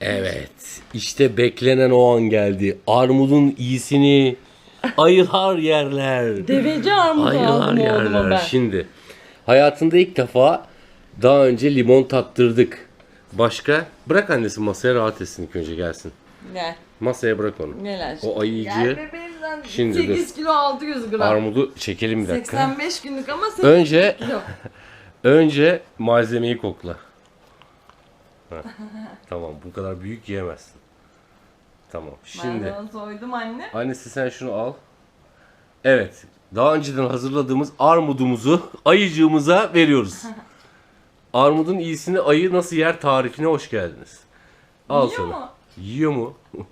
Evet. işte beklenen o an geldi. Armudun iyisini ayılar yerler. Deveci armudu Ayılar yerler. ben. Şimdi hayatında ilk defa daha önce limon tattırdık. Başka? Bırak annesi masaya rahat etsin ilk önce gelsin. Gel. Masaya bırak onu. Neler? O ayıcı. Şimdi 8 kilo 600 gram. armudu çekelim bir dakika. 85 günlük ama 8 Önce kilo. önce malzemeyi kokla. Tamam bu kadar büyük yiyemezsin. Tamam. Şimdi Ben soydum anne. annesi sen şunu al. Evet. Daha önceden hazırladığımız armudumuzu ayıcığımıza veriyoruz. Armudun iyisini ayı nasıl yer tarifine hoş geldiniz. Al Yiyor sana. mu? Yiyor mu?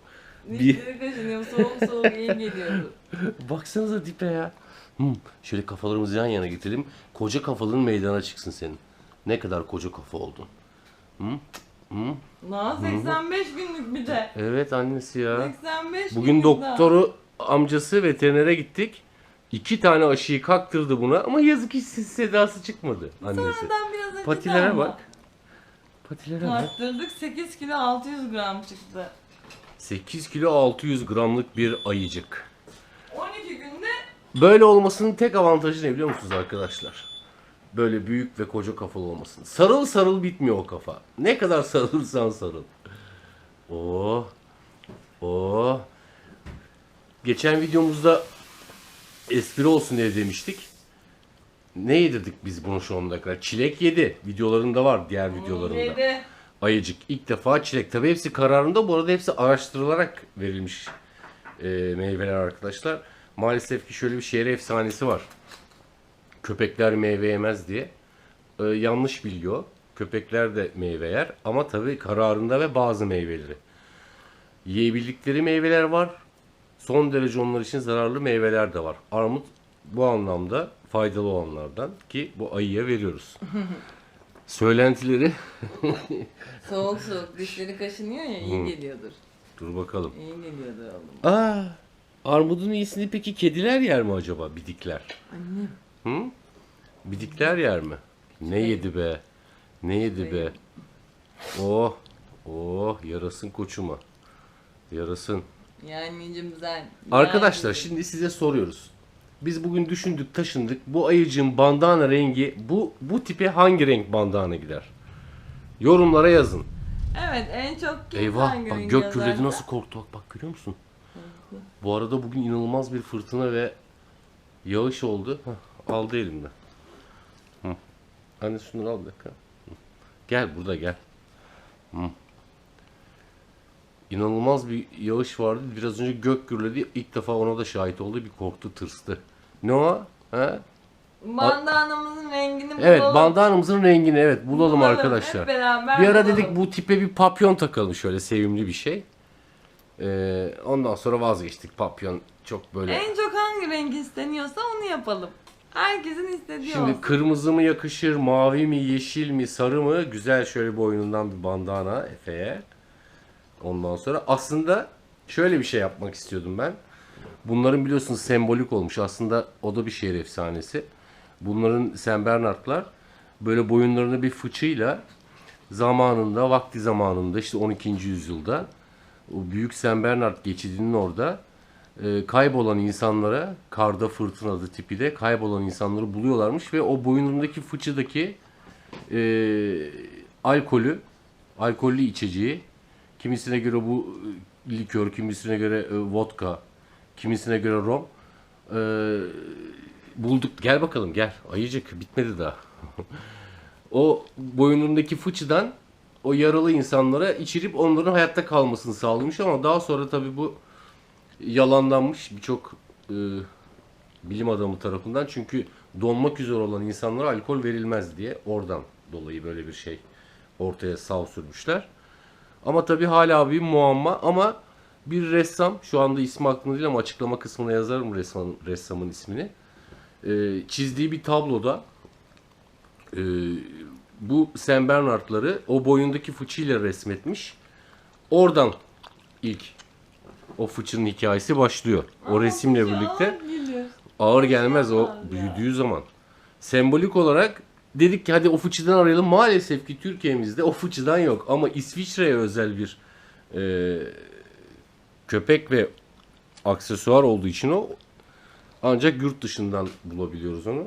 Bir- soğuk soğuk iyi geliyordu. Baksanıza dipe ya. Hmm, şöyle kafalarımızı yan yana getirelim. Koca kafalığın meydana çıksın senin. Ne kadar koca kafa oldun. Daha 85 günlük bir de. Evet annesi ya. 85 Bugün günlük doktoru amcası veterinere gittik. İki tane aşıyı kaktırdı buna ama yazık hiç ses sedası çıkmadı annesi. Sonradan biraz acıdı Patilere ama. bak. Patilere bak. Tarttırdık 8 kilo 600 gram çıktı. 8 kilo 600 gramlık bir ayıcık. 12 günde Böyle olmasının tek avantajı ne biliyor musunuz arkadaşlar? Böyle büyük ve koca kafalı olmasın. Sarıl sarıl bitmiyor o kafa. Ne kadar sarılırsan sarıl. Oo. Oo. Geçen videomuzda espri olsun diye demiştik. Ne yedirdik biz bunu şu ana kadar? Çilek yedi. Videolarında var diğer videolarında. yedi. Ayıcık ilk defa çilek. Tabii hepsi kararında. Bu arada hepsi araştırılarak verilmiş e, meyveler arkadaşlar. Maalesef ki şöyle bir şehir efsanesi var. Köpekler meyve yemez diye. E, yanlış biliyor. Köpekler de meyve yer ama tabii kararında ve bazı meyveleri. Yiyebildikleri meyveler var. Son derece onlar için zararlı meyveler de var. Armut bu anlamda faydalı olanlardan ki bu ayıya veriyoruz. Söylentileri Soğuk soğuk dişleri kaşınıyor ya iyi geliyordur. dur bakalım. İyi geliyordur oğlum. Aa, armudun iyisini peki kediler yer mi acaba? Bidikler. Annem. Hı? Bidikler yer mi? Ne yedi be? Ne yedi be? Oh, oh yarasın koçuma. Yarasın. Yani güzel. Arkadaşlar şimdi size soruyoruz. Biz bugün düşündük, taşındık. Bu ayıcığın bandana rengi bu bu tipe hangi renk bandana gider? Yorumlara yazın. Evet en çok kim Eyvah hangi bak rengi gök gürledi yazarsa- nasıl korktu bak bak görüyor musun? Bu arada bugün inanılmaz bir fırtına ve yağış oldu. Hah, aldı elimden. Hı. Anne şunları al bir dakika. Hı. Gel burada gel. Hı. İnanılmaz bir yağış vardı. Biraz önce gök gürledi. İlk defa ona da şahit oldu. Bir korktu, tırstı. Ne o? He? Bandanamızın rengini bulalım. Evet, bandanamızın rengini evet bulalım, Bulalım, arkadaşlar. hep beraber bir ara bulalım. dedik bu tipe bir papyon takalım şöyle sevimli bir şey. Ee, ondan sonra vazgeçtik papyon çok böyle. En çok hangi renk isteniyorsa onu yapalım. Herkesin istediği Şimdi olsun. kırmızı mı yakışır, mavi mi, yeşil mi, sarı mı? Güzel şöyle boynundan bir bandana Efe'ye. Ondan sonra aslında şöyle bir şey yapmak istiyordum ben. Bunların biliyorsunuz sembolik olmuş. Aslında o da bir şehir efsanesi. Bunların Saint Bernard'lar böyle boyunlarını bir fıçıyla zamanında, vakti zamanında işte 12. yüzyılda o büyük Saint Bernard geçidinin orada e, kaybolan insanlara karda fırtınada tipi de kaybolan insanları buluyorlarmış ve o boynundaki fıçıdaki e, alkolü alkollü içeceği kimisine göre bu e, likör kimisine göre e, vodka kimisine göre rom e, bulduk. Gel bakalım gel. Ayıcık bitmedi daha. O boynundaki fıçıdan o yaralı insanlara içirip onların hayatta kalmasını sağlamış ama daha sonra tabi bu yalanlanmış birçok e, bilim adamı tarafından çünkü donmak üzere olan insanlara alkol verilmez diye oradan dolayı böyle bir şey ortaya sav sürmüşler. Ama tabi hala bir muamma ama bir ressam şu anda ismi aklımda değil ama açıklama kısmına yazarım ressamın, ressamın ismini. E, çizdiği bir tabloda e, bu Saint Bernard'ları o boyundaki fıçıyla resmetmiş. Oradan ilk o fıçının hikayesi başlıyor. O resimle birlikte ağır gelmez o büyüdüğü zaman. Sembolik olarak dedik ki hadi o fıçıdan arayalım. Maalesef ki Türkiye'mizde o fıçıdan yok ama İsviçre'ye özel bir Ee, köpek ve aksesuar olduğu için o ancak yurt dışından bulabiliyoruz onu.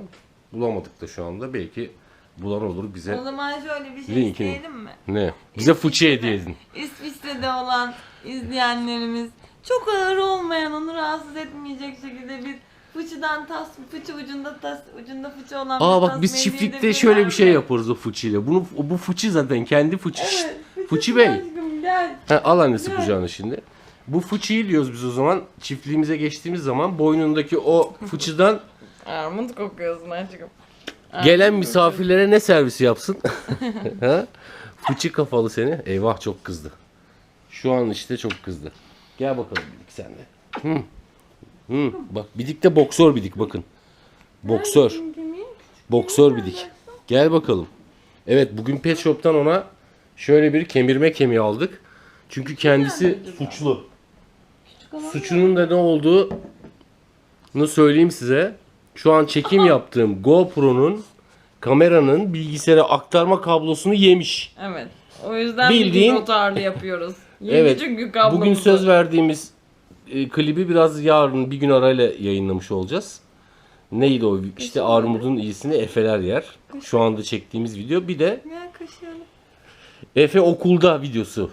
Bulamadık da şu anda. Belki bulan olur bize. O zaman şöyle bir şey Linkini. isteyelim mi? Ne? Bize fıçı hediye edin. İsviçre'de olan izleyenlerimiz çok ağır olmayan, onu rahatsız etmeyecek şekilde bir fıçıdan tas, fıçı ucunda tas, ucunda fıçı olan Aa bir bak tas biz çiftlikte şöyle bir şey yaparız o fıçıyla. Bunu bu fıçı zaten kendi fıçı. Evet. Fıçı fıçı Bey. aşkım gel. Ha, al annesi Evet. kucağına şimdi. Bu fıçıyı diyoruz biz o zaman çiftliğimize geçtiğimiz zaman boynundaki o fıçıdan Armut kokuyorsun aşkım. gelen misafirlere ne servisi yapsın? ha? Fıçı kafalı seni. Eyvah çok kızdı. Şu an işte çok kızdı. Gel bakalım Bidik sen de. Hı. Hı. Bak Bidik de boksör Bidik bakın. Boksör. Boksör Bidik. Gel bakalım. Evet bugün Pet Shop'tan ona şöyle bir kemirme kemiği aldık. Çünkü kendisi suçlu. Suçunun da ne olduğunu söyleyeyim size. Şu an çekim yaptığım GoPro'nun kameranın bilgisayara aktarma kablosunu yemiş. Evet. O yüzden Bildiğin- bir yapıyoruz. Evet. çünkü. Bugün söz verdiğimiz e, klibi biraz yarın bir gün arayla yayınlamış olacağız. Neydi o? İşte armudun iyisini Efe'ler yer. Şu anda çektiğimiz video. Bir de kaşıyalım. Efe okulda videosu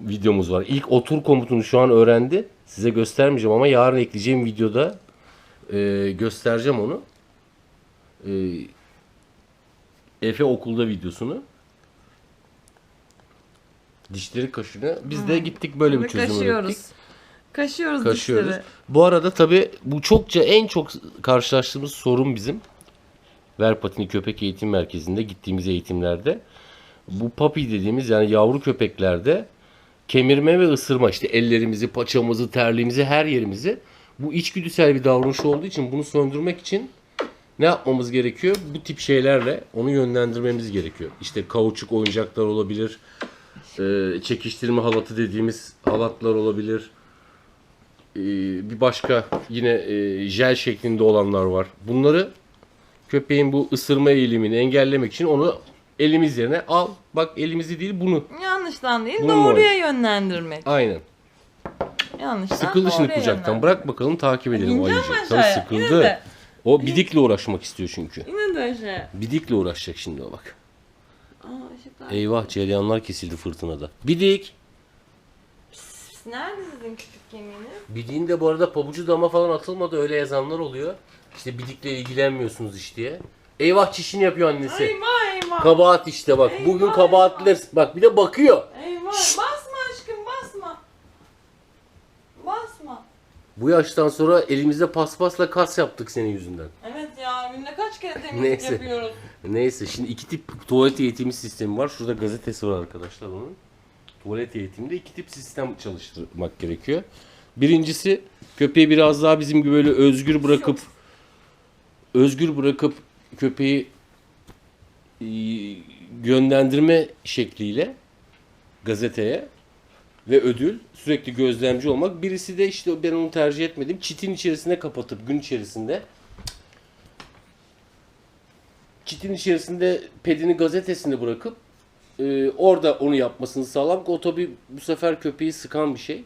videomuz var. İlk otur komutunu şu an öğrendi. Size göstermeyeceğim ama yarın ekleyeceğim videoda e, göstereceğim onu. E, Efe okulda videosunu. Dişleri kaşını. Biz de gittik böyle bir çözüm kaşıyoruz. ürettik. Kaşıyoruz, Kaşıyoruz. dişleri. Bu arada tabi bu çokça en çok karşılaştığımız sorun bizim. Verpatini Köpek Eğitim Merkezi'nde gittiğimiz eğitimlerde. Bu papi dediğimiz yani yavru köpeklerde kemirme ve ısırma işte ellerimizi, paçamızı, terliğimizi, her yerimizi bu içgüdüsel bir davranış olduğu için bunu söndürmek için ne yapmamız gerekiyor? Bu tip şeylerle onu yönlendirmemiz gerekiyor. İşte kauçuk oyuncaklar olabilir, e, çekiştirme halatı dediğimiz halatlar olabilir, e, bir başka yine e, jel şeklinde olanlar var. Bunları köpeğin bu ısırma eğilimini engellemek için onu elimiz yerine al. Bak elimizi değil bunu. Yanlıştan değil, Bunun doğruya yönlendirmek. Aynen. Yanlıştan Sıkıldı şimdi kucaktan. Bırak bakalım takip edelim ayıcı. Tabii aşağıya. Yine sıkıldı. O bidikle uğraşmak istiyor çünkü. Yine de aşağı. Bidikle uğraşacak şimdi o bak. Aa ışıklar. Eyvah cereyanlar kesildi fırtınada. Bidik. Nerede sizin küçük kemiğiniz? Bidiğin de bu arada pabucu dama falan atılmadı öyle yazanlar oluyor. İşte bidikle ilgilenmiyorsunuz iş diye. Eyvah çişini yapıyor annesi. Eyvah eyvah. Kabahat işte bak. Bugün Eyvah. Bak bir de bakıyor. eyvah. Basma aşkım basma. Basma. Bu yaştan sonra elimizde paspasla kas yaptık senin yüzünden. Evet ya günde kaç kere temizlik Neyse. yapıyoruz. Neyse şimdi iki tip tuvalet eğitimi sistemi var. Şurada gazetesi var arkadaşlar onun. Tuvalet eğitiminde iki tip sistem çalıştırmak gerekiyor. Birincisi köpeği biraz daha bizim gibi böyle özgür bırakıp özgür bırakıp köpeği e, yönlendirme şekliyle gazeteye ve ödül sürekli gözlemci olmak. Birisi de işte ben onu tercih etmedim. Çitin içerisine kapatıp gün içerisinde çitin içerisinde pedini gazetesini bırakıp e, orada onu yapmasını sağlamak. O tabi bu sefer köpeği sıkan bir şey.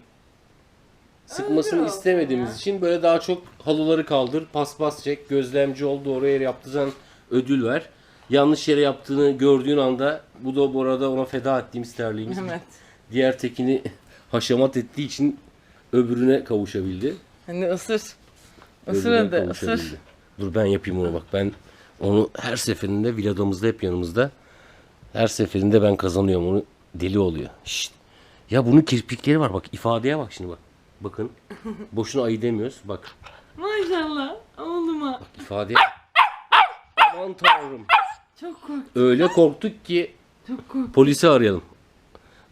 Sıkmasını Öyle istemediğimiz ya. için böyle daha çok halıları kaldır, paspas çek, gözlemci ol, doğru yere yaptıysan ödül ver. Yanlış yere yaptığını gördüğün anda bu da bu arada ona feda ettiğimiz terliğimiz. Evet. Diğer tekini haşamat ettiği için öbürüne kavuşabildi. Hani ısır. Isır hadi ısır. Dur ben yapayım onu bak. Ben onu her seferinde villadamızda hep yanımızda. Her seferinde ben kazanıyorum onu. Deli oluyor. Şşt. Ya bunun kirpikleri var bak ifadeye bak şimdi bak. Bakın. Boşuna ayı demiyoruz. Bak Maşallah oğluma. ifadeye. Aman tanrım. Çok kork. Öyle korktuk ki Çok kork. polisi arayalım.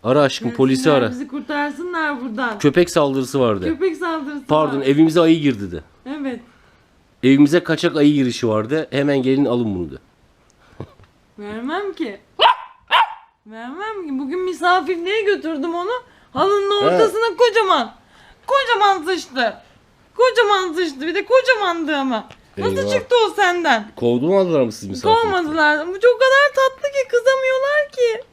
Ara aşkım polisi ara. Bizi kurtarsınlar buradan. Köpek saldırısı vardı. Köpek saldırısı Pardon var. evimize ayı girdi de. Evet. Evimize kaçak ayı girişi vardı. Hemen gelin alın bunu da. Vermem ki. Vermem ki. Bugün misafirliğe götürdüm onu. Halının ortasına kocaman. Kocaman sıçtı. Kocaman sıçtı. Bir de kocamandı ama. Nasıl Eyvah. çıktı o senden? Kovdurmadılar mı siz misafir? Kovmadılar. Bu çok kadar tatlı ki kızamıyorlar ki.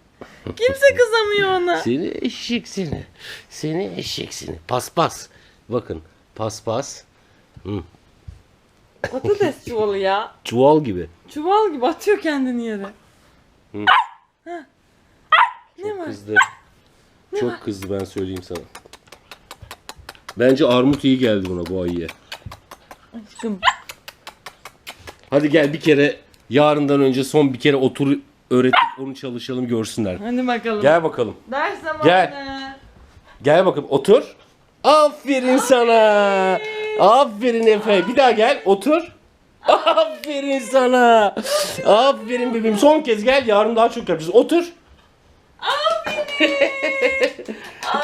Kimse kızamıyor ona. Seni eşek seni. Seni eşek seni. Paspas. Bakın paspas. Patates çuvalı ya. Çuval gibi. Çuval gibi atıyor kendini yere. Hı. Heh. Ne Çok var? kızdı. Çok kızdı ben söyleyeyim sana. Bence armut iyi geldi buna bu ayıya. Aşkım. Hadi gel bir kere yarından önce son bir kere otur öğretip onu çalışalım görsünler. Hadi bakalım. Gel bakalım. Ders zamanı. Gel. Gel bakalım otur. Aferin sana. Aferin Efe. Bir daha gel otur. Aferin sana. Aferin bebeğim. Son kez gel. Yarın daha çok yapacağız. Otur.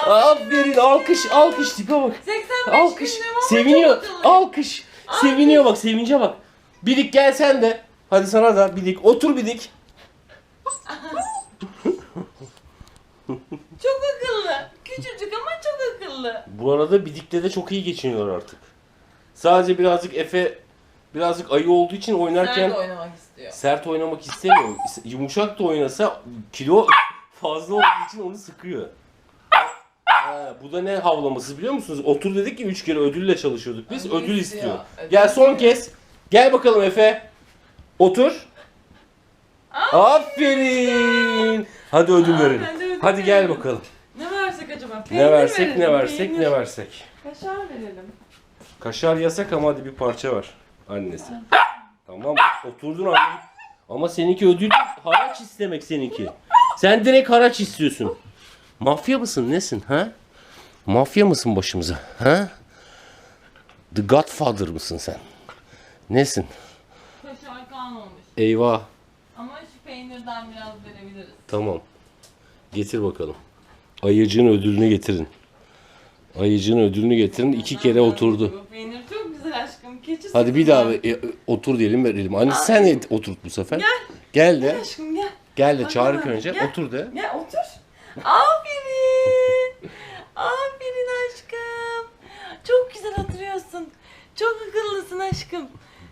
Aferin. Alkış. Alkış tipe bak. 85 Alkış. Seviniyor. çok. Alkış. Seviniyor bak. Sevince bak. Bidik gel sen de. Hadi sana da bidik. Otur bidik. Çok akıllı. Küçücük ama çok akıllı. Bu arada Bidik'te de çok iyi geçiniyor artık. Sadece birazcık Efe birazcık ayı olduğu için oynarken Nerede oynamak istiyor? sert oynamak istemiyor. Yumuşak da oynasa kilo fazla olduğu için onu sıkıyor. Ha, bu da ne havlaması biliyor musunuz? Otur dedik ki 3 kere ödülle çalışıyorduk biz. Ödül Ödül istiyor. istiyor. Ödül Gel son istiyor. kez. Gel bakalım Efe. Otur. Aferin. Hadi ödül Aa, verelim. ben de ödül Hadi gel verelim. bakalım. Ne versek acaba? Ne Peynir versek verelim, ne versek peynir. ne versek. Kaşar verelim. Kaşar yasak ama hadi bir parça var annesi. Tamam oturdun anne. Ama seninki ödül haraç istemek seninki. Sen direkt haraç istiyorsun. Mafya mısın nesin ha? Mafya mısın başımıza ha? The Godfather mısın sen? Nesin? Kaşar kalmamış. Eyvah. Ama şu peynirden biraz verebiliriz. Tamam. Getir bakalım. Ayıcığın ödülünü getirin. Ayıcığın ödülünü getirin. İki kere oturdu. Bu peynir çok güzel aşkım. Keçi Hadi bir daha e, otur diyelim verelim. Anne sen de oturt bu sefer. Gel. Gel Gel de. aşkım gel. Gel de Bak çağır bana, önce. gel. Otur de. Gel otur. Aferin. Aferin aşkım. Çok güzel oturuyorsun. Çok akıllısın aşkım.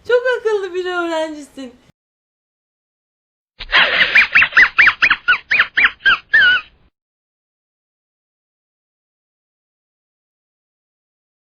Çok akıllı bir öğrencisin.